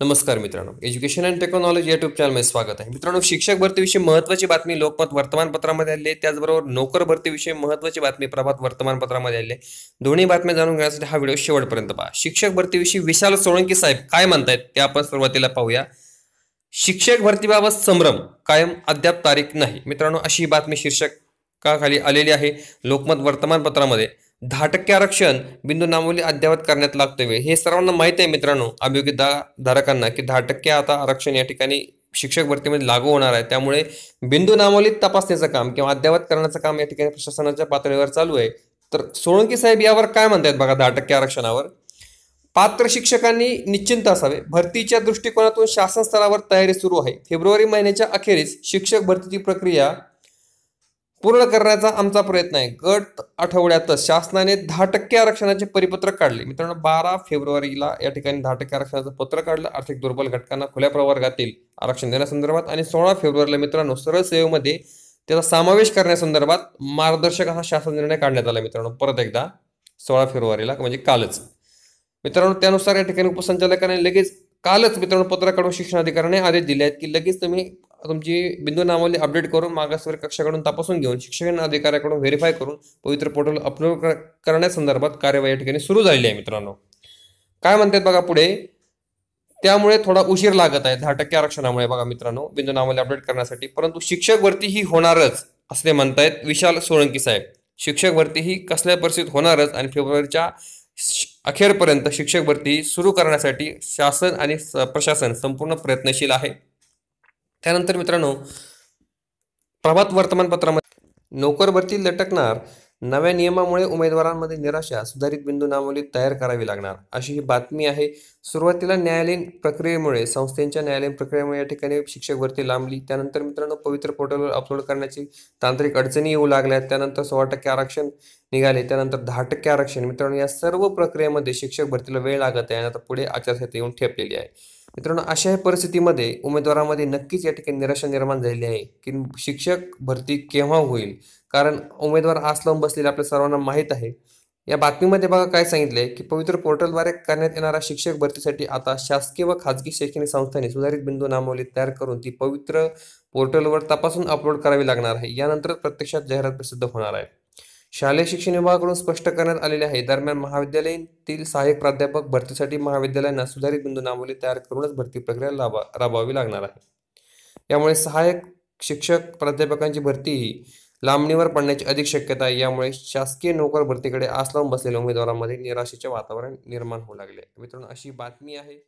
नमस्कार मित्रांनो. Education and technology YouTube चॅनलमध्ये स्वागत आहे. मित्रांनो शिक्षक भरतीविषयी महत्त्वाची बातमी लोकमत वर्तमानपत्रामध्ये आली आहे. त्याचबरोबर नोकर भरतीविषयी महत्त्वाची बातमी प्रभात वर्तमानपत्रामध्ये आली आहे. दोन्ही बातम्या जाणून घेण्यासाठी हा व्हिडिओ शेवटपर्यंत पहा. शिक्षक भरतीविषयी विशाल सोळंकी साहेब काय म्हणतायत ते आपण सुरुवातीला पाहूया. शिक्षक भरतीबाबत संभ्रम कायम अद्याप तारीख नाही. मित्रांनो अशी बातमी शीर्षकाखाली आलेली आहे. लोकमत वर्तमानपत्रामध्ये. दहा टक्के आरक्षण बिंदू नामोली अद्यावत करण्यात लागतोय हे सर्वांना माहिती आहे मित्रांनो अभियोग्यता धारकांना की दहा टक्के आता आरक्षण या ठिकाणी शिक्षक भरतीमध्ये लागू होणार आहे. त्यामुळे बिंदू नामोलीत तपासण्याचं काम किंवा अद्यावत करण्याचं काम या ठिकाणी प्रशासनाच्या पातळीवर चालू आहे. तर सोळंकी साहेब यावर काय म्हणतात बघा दहा टक्के आरक्षणावर? पात्र शिक्षकांनी निश्चिंत असावे. भरतीच्या दृष्टिकोनातून शासन स्तरावर तयारी सुरू आहे. फेब्रुवारी महिन्याच्या अखेरीस शिक्षक भरतीची प्रक्रिया पूर्ण करण्याचा आमचा प्रयत्न आहे. गट आठवड्यातच शासनाने दहा टक्के आरक्षणाचे परिपत्रक काढले. मित्रांनो बारा फेब्रुवारीला या ठिकाणी दहा टक्के आरक्षणाचं पत्र काढलं. आर्थिक दुर्बल घटकांना खुल्या प्रवर्गातील आरक्षण देण्यासंदर्भात आणि सोळा फेब्रुवारीला मित्रांनो सरळ सेवेमध्ये त्याचा समावेश करण्यासंदर्भात मार्गदर्शक हा शासन निर्णय काढण्यात आला मित्रांनो. परत एकदा सोळा फेब्रुवारीला म्हणजे कालच. मित्रांनो त्यानुसार या ठिकाणी उपसंचालकाने लगेच कालच मित्रांनो पत्र काढून शिक्षणाधिकाऱ्याने आदेश दिले आहेत की लगेच तुम्ही तुमची बिंदू नामावली अपडेट करून मागासवर्ग कक्षाकडून तपासून घेऊन शिक्षण अधिकाऱ्याकडून व्हेरीफाय करून पवित्र पोर्टल अपलोड करण्यासंदर्भात कार्यवाही या ठिकाणी सुरू झालेली आहे मित्रांनो. काय म्हणतात बघा पुढे? त्यामुळे थोडा उशीर लागत आहे दहा टक्के आरक्षणामुळे बघा मित्रांनो बिंदू नामावली अपडेट करण्यासाठी. परंतु शिक्षक भरती ही होणारच असे म्हणतायत विशाल सोळंकी साहेब. शिक्षक भरती ही कसल्या परिस्थितीत होणारच आणि फेब्रुवारीच्या अखेरपर्यंत शिक्षक भरती सुरू करण्यासाठी शासन आणि प्रशासन संपूर्ण प्रयत्नशील आहे. त्यानंतर मित्रांनो प्रभात वर्तमानपत्रामध्ये नोकर भरती लटकणार नव्या नियमामुळे उमेदवारांमध्ये निराशा सुधारित बिंदू नामोली तयार करावी लागणार. अशी ही बातमी आहे. सुरुवातीला न्यायालयीन प्रक्रियेमुळे संस्थेच्या न्यायालयीन प्रक्रियेमुळे या ठिकाणी शिक्षक भरती लांबली. त्यानंतर मित्रांनो पवित्र पोर्टलवर अपलोड करण्याची तांत्रिक अडचणी येऊ लागल्या. त्यानंतर सोळा टक्के आरक्षण निघाले. त्यानंतर दहा टक्के आरक्षण. मित्रांनो या सर्व प्रक्रियेमध्ये शिक्षक भरतीला वेळ लागत आहे आणि आता पुढे आचारसंहिता येऊन ठेपलेली आहे. मित्रांनो अशा परिस्थितीमध्ये उमेदवारामध्ये नक्कीच या ठिकाणी निराशा निर्माण झालेली आहे की शिक्षक भरती केव्हा होईल? कारण उमेदवार आस लावून बसलेले आपल्या सर्वांना माहीत आहे. या बातमीमध्ये बघा काय सांगितलंय की पवित्र पोर्टलद्वारे करण्यात येणाऱ्या शिक्षक भरतीसाठी आता शासकीय व खाजगी शैक्षणिक संस्थांनी सुधारित बिंदू नामावली तयार करून ती पवित्र पोर्टलवर तपासून अपलोड करावी लागणार आहे. यानंतर प्रत्यक्षात जाहिरात प्रसिद्ध होणार आहे. शालेय शिक्षण विभागाकडून स्पष्ट करण्यात आलेले आहे. दरम्यान महाविद्यालयातील सहाय्यक प्राध्यापक भरतीसाठी महाविद्यालयांना सुधारित बिंदू नामवली तयार करूनच भरती प्रक्रिया लाभा राबवावी लागणार आहे. यामुळे सहाय्यक शिक्षक प्राध्यापकांची भरती ही लांबणीवर पडण्याची अधिक शक्यता आहे. यामुळे शासकीय नोकर भरतीकडे आस लावून बसलेल्या उमेदवारांमध्ये निराशेचे वातावरण निर्माण होऊ लागले मित्रांनो अशी बातमी आहे.